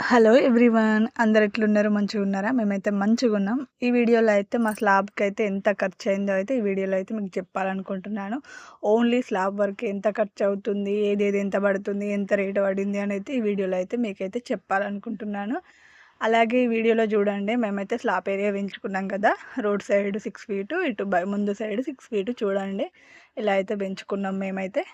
Hello everyone అందరు ఎట్లున్నారు? మంచిగా ఉన్నారా? మేమైతే మంచిగా ఉన్నాం. ఈ వీడియోలో అయితే మా స్లాబ్కి అయితే ఎంత ఖర్చు అయిందో అయితే ఈ వీడియోలో అయితే మీకు చెప్పాలనుకుంటున్నాను. ఓన్లీ స్లాబ్ వర్క్ ఎంత ఖర్చు అవుతుంది ఏదేది ఎంత పడుతుంది? ఎంత రేటు పడింది? అని అయితే ఈ వీడియోలో అయితే మీకైతే చెప్పాలనుకుంటున్నాను. అలాగే ఈ వీడియోలో చూడండి మేమైతే స్లాబ్ ఏరియా పెంచుకున్నాం కదా. రోడ్ సైడ్ సిక్స్ ఫీటు ఇటు ముందు సైడ్ సిక్స్ ఫీటు చూడండి. ఇలా అయితే పెంచుకున్నాం మేమైతే.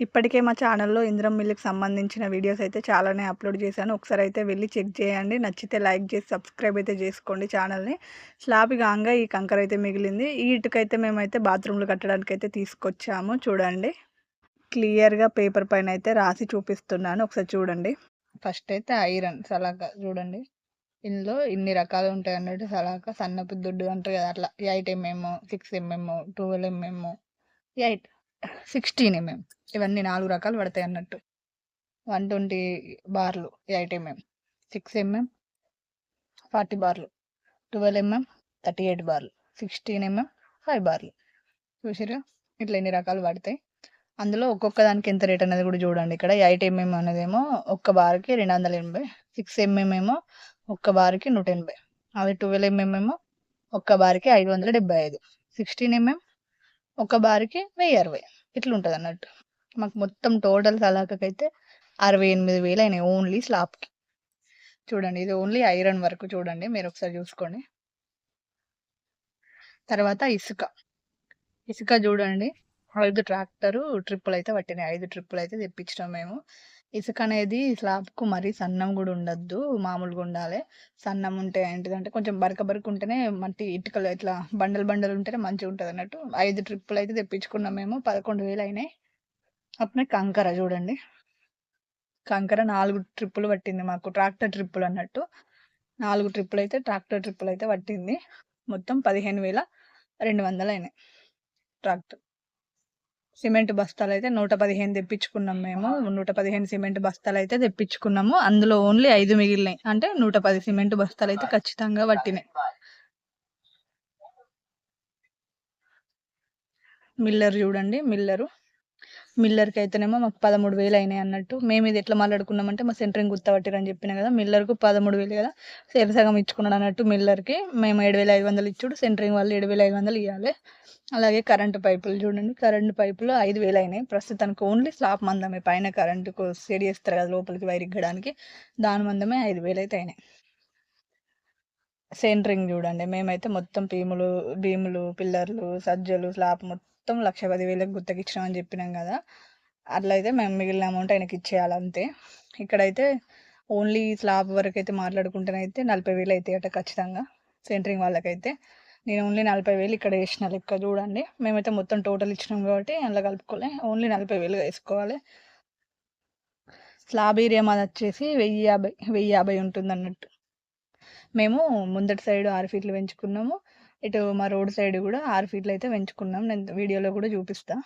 ఇప్పటికే మా ఛానల్లో ఇంద్రం మిల్లుకి సంబంధించిన వీడియోస్ అయితే చాలానే అప్లోడ్ చేశాను. ఒకసారి అయితే వెళ్ళి చెక్ చేయండి. నచ్చితే లైక్ చేసి సబ్స్క్రైబ్ అయితే చేసుకోండి ఛానల్ని. స్లాబ్ ఈ కంకర అయితే మిగిలింది. ఈ ఇటుకైతే మేమైతే బాత్రూమ్లు కట్టడానికి అయితే తీసుకొచ్చాము. చూడండి. క్లియర్గా పేపర్ పైన అయితే రాసి చూపిస్తున్నాను. ఒకసారి చూడండి. ఫస్ట్ అయితే ఐరన్ సలాక చూడండి. ఇందులో ఇన్ని రకాలు ఉంటాయి అన్నట్టు సలాక సన్నపు దుడ్డు అంటారు కదా అట్లా. Eight mm six mm twelve mm eight. Sixteen mm ఇవన్నీ నాలుగు రకాలు పడతాయి అన్నట్టు. వన్ ట్వంటీ బార్లు eight mm six mm forty బార్లు. ట్వెల్వ్ ఎంఎం థర్టీ ఎయిట్ బార్లు. సిక్స్టీన్ ఎంఎం ఫైవ్ బార్లు. చూసారా ఇట్లా ఎన్ని రకాలు పడతాయి. అందులో ఒక్కొక్క దానికి ఎంత రేట్ అనేది కూడా చూడండి. ఇక్కడ ఎయిట్ ఎంఎం అనేదేమో ఒక్క బార్కి రెండు వందల ఎనభై. సిక్స్ ఎంఎం ఏమో ఒక్క బార్కి నూట ఎనభై. అది ట్వెల్వ్ ఎంఎం ఏమో ఒక్క బార్కి ఐదు వందల డెబ్బై ఐదు. సిక్స్టీన్ ఎంఎం ఒక బార్కి వెయ్యి అరవై. ఇట్లా ఉంటుంది అన్నట్టు. మాకు మొత్తం టోటల్ సలాకైతే అరవై ఎనిమిది వేలు అయినాయి ఓన్లీ స్లాబ్కి. చూడండి ఇది ఓన్లీ ఐరన్ వరకు చూడండి మీరు ఒకసారి చూసుకోండి. తర్వాత ఇసుక. ఇసుక చూడండి. ఐదు ట్రాక్టరు ట్రిప్పులు అయితే పట్టినాయి. ఐదు ట్రిప్పులు అయితే తెప్పించడం మేము. ఇసుక అనేది స్లాబ్కు మరీ సన్నం కూడా ఉండద్దు మామూలుగా ఉండాలి. సన్నం ఉంటే ఏంటిదంటే కొంచెం బరక బరక ఉంటేనే మట్టి ఇటుకలు ఇట్లా బండలు బండలు ఉంటేనే మంచిగా ఉంటుంది అన్నట్టు. ఐదు ట్రిప్పులు అయితే తెప్పించుకున్నాం మేము. పదకొండు వేలు అయినాయి. అప్పుడే కంకర చూడండి. కంకర నాలుగు ట్రిప్పులు పట్టింది మాకు. ట్రాక్టర్ ట్రిప్పులు అన్నట్టు. నాలుగు ట్రిప్పులు అయితే ట్రాక్టర్ ట్రిప్పులు అయితే పట్టింది. మొత్తం పదిహేను వేల రెండు వందలు అయినాయి. ట్రాక్టర్ సిమెంట్ బస్తాలు అయితే నూట పదిహేను తెప్పించుకున్నాం మేము. నూట పదిహేను సిమెంట్ బస్తాలు అయితే తెప్పించుకున్నాము. అందులో ఓన్లీ ఐదు మిగిలినాయి. అంటే నూట పది సిమెంట్ బస్తాలు అయితే ఖచ్చితంగా పట్టినాయి. మిల్లర్ చూడండి మిల్లరు. మిల్లర్కి అయితేనేమో మాకు పదమూడు వేలు అయినాయి అన్నట్టు. మేము ఇది ఎట్లా మాట్లాడుకున్నామంటే మా సెంటరింగ్ గుర్తపట్టిరని చెప్పిన కదా మిల్లర్కు పదమూడు వేలు కదా. సేర సగం ఇచ్చుకున్నాడు అన్నట్టు మిల్లర్కి. మేము ఏడు వేల ఐదు వందలు ఇచ్చుడు సెంటరింగ్ వాళ్ళు ఏడు వేల ఐదు వందలు ఇవ్వాలి అలాగే కరెంటు పైపులు చూడండి. కరెంటు పైపులు ఐదు వేలు అయినాయి ప్రస్తుతానికి ఓన్లీ స్లాబ్ మందమే. పైన కరెంటుకు సెడి చేస్తారు కదా లోపలికి వైర్ ఇగ్గడానికి దాని మందమే ఐదు వేలు అయితే అయినాయి. సెంటరింగ్ చూడండి. మేమైతే మొత్తం భీములు భీములు పిల్లర్లు సజ్జలు స్లాబ్ మొత్తం లక్ష పది వేలకు గుత్తకిచ్చినామని చెప్పినాం కదా. అట్లయితే మేము మిగిలిన అమౌంట్ ఆయనకి ఇచ్చేయాలి అంతే ఇక్కడైతే ఓన్లీ స్లాబ్ వరకు అయితే మాట్లాడుకుంటేనైతే నలభై వేలు అయితే అట ఖచ్చితంగా. సెంటరింగ్ వాళ్ళకైతే నేను ఓన్లీ నలభై వేలు ఇక్కడ వేసిన లెక్క చూడండి. మేమైతే మొత్తం టోటల్ ఇచ్చినాం కాబట్టి అందులో కలుపుకోలే. ఓన్లీ నలభై వేలు వేసుకోవాలి. స్లాబ్ ఏరియా మాది వచ్చేసి వెయ్యి యాభై వెయ్యి యాభై ఉంటుంది అన్నట్టు. మేము ముందటి సైడ్ ఆరు ఫీట్లు పెంచుకున్నాము. ఇటు మా రోడ్ సైడ్ కూడా ఆరు ఫీట్లు అయితే పెంచుకున్నాం. నేను వీడియోలో కూడా చూపిస్తా.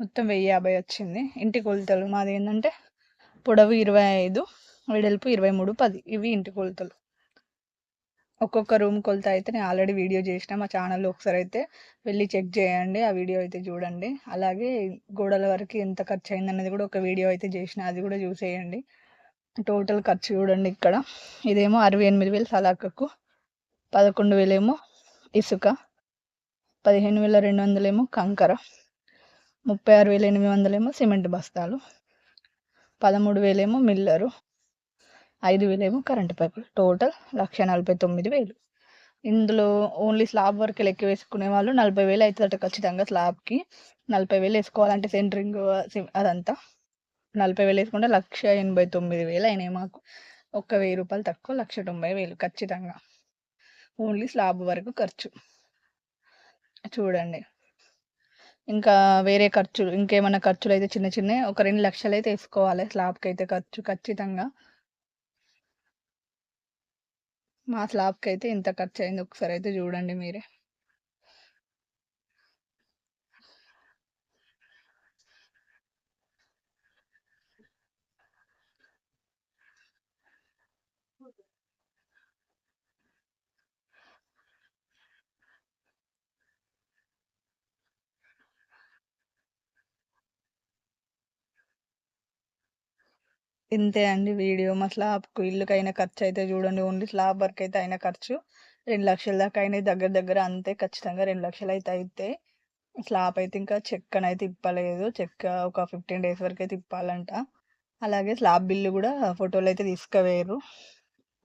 మొత్తం వెయ్యి యాభై వచ్చింది. ఇంటి కొలతలు మాది ఏంటంటే పొడవు ఇరవై ఐదు వెడల్పు ఇరవై మూడు పది. ఇవి ఇంటి కొలతలు. ఒక్కొక్క రూమ్ కొలత అయితే నేను ఆల్రెడీ వీడియో చేసిన మా ఛానల్లో ఒకసారి అయితే వెళ్ళి చెక్ చేయండి ఆ వీడియో అయితే చూడండి. అలాగే గోడల వరకు ఎంత ఖర్చు అయింది అనేది కూడా ఒక వీడియో అయితే చేసిన అది కూడా చూసేయండి. టోటల్ ఖర్చు చూడండి ఇక్కడ. ఇదేమో అరవై ఎనిమిది వేలు సలాకకు పదకొండు వేలేమో ఇసుక పదిహేను వేల రెండు వందలేమో కంకర ముప్పై ఆరు వేల ఎనిమిది వందలేమో సిమెంట్ బస్తాలు పదమూడు వేలేమో మిల్లరు ఐదు వేలేమో కరెంటు పైపులు. టోటల్ లక్ష నలభై తొమ్మిది వేలు. ఇందులో ఓన్లీ స్లాబ్ వరకు లెక్క వేసుకునే వాళ్ళు నలభై వేలు అవుతుందట ఖచ్చితంగా స్లాబ్కి. నలభై వేలు వేసుకోవాలంటే సెంటరింగ్ అదంతా. నలభై వేలు వేసుకుంటే లక్ష ఎనభై తొమ్మిది వేలు అయినాయి మాకు. ఒక్క వెయ్యి రూపాయలు తక్కువ లక్ష తొంభై వేలు ఖచ్చితంగా. ఓన్లీ స్లాబ్ వరకు ఖర్చు. చూడండి. ఇంకా వేరే ఖర్చులు ఇంకేమైనా ఖర్చులు అయితే చిన్న చిన్న ఒక రెండు లక్షలు అయితే వేసుకోవాలి స్లాబ్కి అయితే ఖర్చు ఖచ్చితంగా. మా స్లాబ్కి అయితే ఇంత ఖర్చు అయింది ఒకసారి అయితే చూడండి మీరే. ఇంతే అండి వీడియో. మా స్లాబ్‌కు ఖర్చు అయితే చూడండి ఓన్లీ స్లాబ్ వర్కయితే అయిన ఖర్చు రెండు లక్షల దాకా అయినాయి. దగ్గర దగ్గర అంతే ఖచ్చితంగా రెండు లక్షలు అయితే అయితే స్లాబ్ అయితే ఇంకా చెక్కనైతే ఇప్పలేదు. చెక్క ఒక 15 డేస్ వరకు అయితే ఇప్పాలంట. అలాగే స్లాబ్ బిల్లు కూడా ఫోటోలు అయితే తీసుకుపోయిర్రు.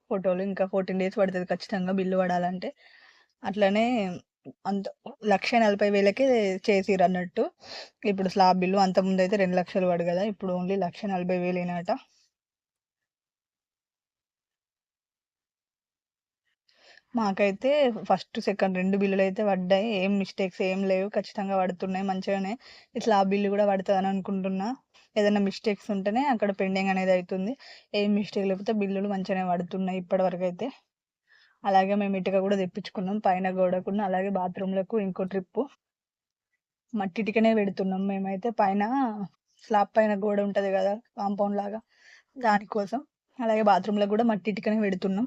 ఫోటోలు ఇంకా 14 డేస్ పడుతుంది ఖచ్చితంగా బిల్లు పడాలంటే. అట్లనే అంత లక్ష నలభై వేలకే చేసిరు అన్నట్టు ఇప్పుడు స్లాబ్ బిల్లు అంతకుముందయితే 2,00,000 పడు కదా ఇప్పుడు ఓన్లీ 1,40,000 మాకైతే ఫస్ట్, సెకండ్ రెండు బిల్లులు అయితే పడ్డాయి. ఏం మిస్టేక్స్ ఏం లేవు. ఖచ్చితంగా పడుతున్నాయి మంచిగానే. ఈ స్లాబ్ బిల్లు కూడా పడుతుందని అనుకుంటున్నా. ఏదైనా మిస్టేక్స్ ఉంటేనే అక్కడ పెండింగ్ అనేది అవుతుంది ఏం మిస్టేక్ లేకపోతే బిల్లులు మంచిగానే పడుతున్నాయి ఇప్పటివరకైతే. అలాగే మేము ఇటుక కూడా తెప్పించుకున్నాం. పైన గోడకు అలాగే బాత్రూమ్‌లకు ఇంకో ట్రిప్పు. మట్టి ఇటుకనే పెడుతున్నాం మేమైతే. పైన స్లాబ్ పైన గోడ ఉంటుంది కదా కాంపౌండ్ లాగా దానికోసం. అలాగే బాత్రూంలో కూడా మట్టి ఇటుకనే పెడుతున్నాం.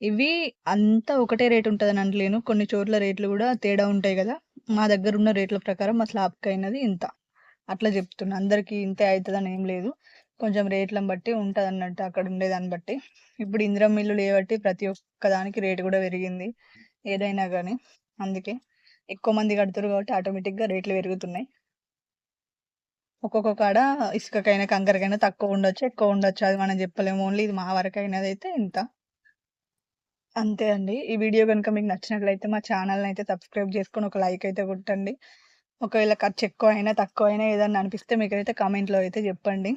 ఇవి అంతా ఒకటే రేట్ ఉంటదని అనలేను. కొన్ని చోట్ల రేట్లు కూడా తేడా ఉంటాయి కదా మా దగ్గర ఉన్న రేట్ల ప్రకారం మా స్లాబ్‌కయినది ఇంత. అట్లా చెప్తున్నా. అందరికీ ఇంతే అవుతుందని ఏం లేదు. కొంచెం రేట్లను బట్టి ఉంటుంది అన్నట్టు అక్కడ ఉండేదాన్ని బట్టి. ఇప్పుడు ఇందిరా మిల్లు లేబట్టి ప్రతి ఒక్క దానికి రేట్ కూడా పెరిగింది. ఏదైనా కానీ అందుకే ఎక్కువ మంది కడుతున్నారు కాబట్టి ఆటోమేటిక్‌గా రేట్లు పెరుగుతున్నాయి. ఒక్కొక్క కాడ ఇసుకకైనా, కంకరకైనా తక్కువ ఉండొచ్చు, ఎక్కువ ఉండొచ్చు. అది మనం చెప్పలేము. ఓన్లీ ఇది మా వరకైనదైతే ఇంత. అంతే అండి. ఈ వీడియో గనుక మీకు నచ్చినట్లయితే మా ఛానెల్‌నయితే సబ్స్క్రైబ్ చేసుకొని ఒక లైక్ అయితే కొట్టండి. ఒకవేళ ఖర్చు ఎక్కువైనా, తక్కువైనా ఏదన్నా అనిపిస్తే మీకైతే కామెంట్‌లో అయితే చెప్పండి.